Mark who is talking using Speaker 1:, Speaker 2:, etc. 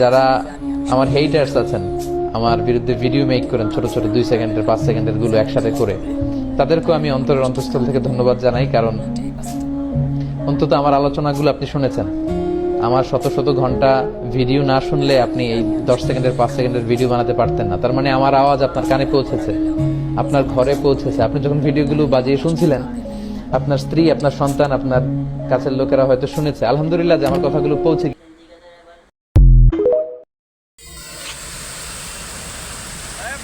Speaker 1: যারা আমার হেইটার্স আছেন, আমার বিরুদ্ধে ভিডিও মেক করেন ছোট ছোট দুই সেকেন্ডের, পাঁচ সেকেন্ডেরগুলো একসাথে করে, তাদেরকেও আমি অন্তরের অন্তঃস্থল থেকে ধন্যবাদ জানাই, কারণ অন্তত আমার আলোচনাগুলো আপনি শুনেছেন। আমার শত শত ঘণ্টা ভিডিও না শুনলে আপনি এই দশ সেকেন্ডের, পাঁচ সেকেন্ডের ভিডিও বানাতে পারতেন না। তার মানে আমার আওয়াজ আপনার কানে পৌঁছেছে, আপনার ঘরে পৌঁছেছে। আপনি যখন ভিডিওগুলো বাজিয়ে শুনছিলেন, আপনার স্ত্রী, আপনার সন্তান, আপনার কাছের লোকেরা হয়তো শুনেছে। আলহামদুলিল্লাহ যে আমার কথাগুলো পৌঁছে